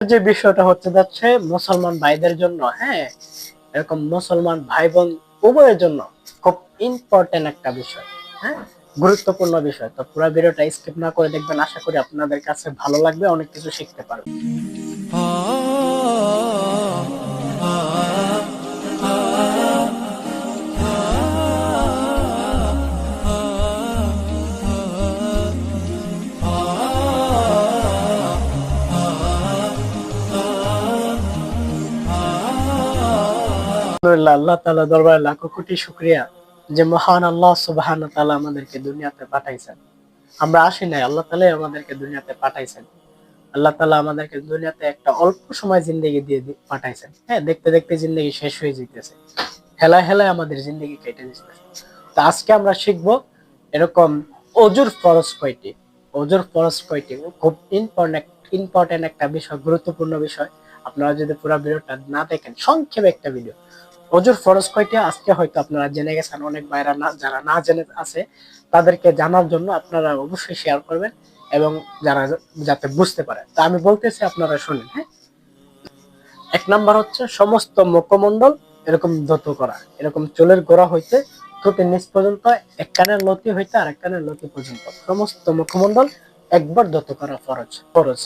যে বিষয়টা হচ্ছে যাচ্ছে মুসলমান ভাইদের জন্য হ্যাঁ? এরকম মুসলমান ভাই বোন উভয়ের জন্য খুব ইম্পর্টেন্ট একটা বিষয় হ্যাঁ? গুরুত্বপূর্ণ বিষয়। তো পুরো ভিডিওটা স্কিপ না করে দেখবেন। আশা করি আপনাদের কাছে ভালো লাগবে, অনেক কিছু শিখতে পারবেন। আলহামদুলিল্লাহ, আল্লাহ তাআলা দরবারে লাখো কোটি শুকরিয়া যে মহান আল্লাহ সুবহান তাআলা আমাদেরকে দুনিয়াতে পাঠাইছেন। আমরা আসি নাই, আল্লাহ তাআলাই আমাদেরকে দুনিয়াতে পাঠাইছেন। আল্লাহ তাআলা আমাদেরকে দুনিয়াতে একটা অল্প সময় জিন্দগি দিয়ে পাঠাইছেন। হ্যাঁ দেখতে দেখতে জিন্দগি শেষ হয়ে যেতেছে হেলায় হেলায় আমাদের জিন্দগি কেটে দিতেছে। তো আজকে আমরা শিখব এরকম অজুর ফরজ কয়টি। অজুর ফরজ কয়টি? খুব ইম্পর্টেন্ট ইম্পর্টেন্ট একটা বিষয়, গুরুত্বপূর্ণ বিষয়। আপনারা যদি পুরো ভিডিওটা না দেখেন, সংক্ষেপে একটা ভিডিও। অজুর ফরজ কয়টি? আজকে হয়তো আপনারা জেনে গেছেন, অনেক বাইরা না, যারা না জেনে আছে, তাদেরকে জানার জন্য আপনারা অবশ্যই শেয়ার করবেন এবং যারা যাতে বুঝতে পারে। তা আমি বলতেছি আপনারা শুনেন হ্যাঁ? এক নাম্বার হচ্ছে সমস্ত মুখমণ্ডল এরকম ধত করা। এরকম চুলের গোড়া হইতে ঠোঁটের নিচ পর্যন্ত, এক কানের লতি হইতে আর এক কানের লতি পর্যন্ত। সমস্ত মুখমণ্ডল একবার ধত করা ফরজ ফরজ।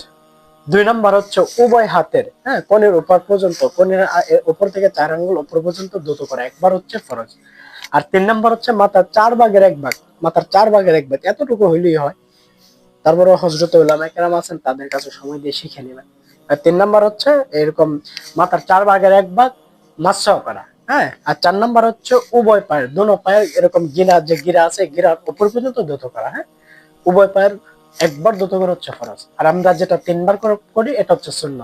দুই নাম্বার হচ্ছে উভয় হাতের হ্যাঁ কোণের উপর পর্যন্ত এ- উপর থেকে চার আঙ্গুল উপর পর্যন্ত দ্রুত করা, একবার হচ্ছে ফরজ। আর তিন নাম্বার হচ্ছে মাথার চার ভাগের এক ভাগ, মাথার চার ভাগের এক ভাগ, এতটুকু হইলেই হয়। তারপরে হজরত কেরাম আছেন, তাদের কাছে সময় দিয়ে শিখে নেবেন। আর তিন নাম্বার হচ্ছে এরকম মাথার চার ভাগের এক ভাগ মাসাও করা হ্যাঁ আর চার নাম্বার হচ্ছে উভয় পায়ের, দোনো পায়ের এরকম গিরা, যে গিরা আছে, গিরার উপর পর্যন্ত দ্রুত করা হ্যাঁ। উভয় পায়ের একবার দ্রুত করে হচ্ছে ফরজ। আর আমরা যেটা তিনবার করে এটা হচ্ছে শূন্য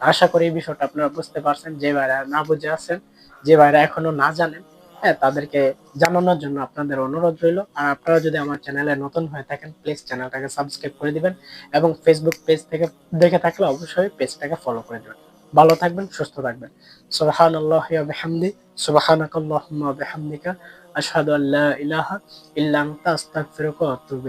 আশা করি এই বিষয়টা আপনারা বুঝতে পারছেন, যে ভাইরা না বুঝে আছেন, যে ভাইরা এখনও না জানেন হ্যাঁ তাদেরকে জানানোর জন্য আপনাদের অনুরোধ রইল। আর আপনারা যদি আমার চ্যানেলে নতুন হয়ে থাকেন প্লিজ চ্যানেলটাকে সাবস্ক্রাইব করে দিবেন এবং ফেসবুক পেজ থেকে দেখে থাকলে অবশ্যই পেজটাকে ফলো করে দেবেন। ভালো থাকবেন, সুস্থ থাকবেন। সুবাহান আল্লাহ বিহামদি সুবাহানাক আল্লাহুম্মা বিহামদিকা, আশহাদু আল্লা ইলাহা ইল্লা আনতা, আস্তাগফিরুকা ওয়া আতুবু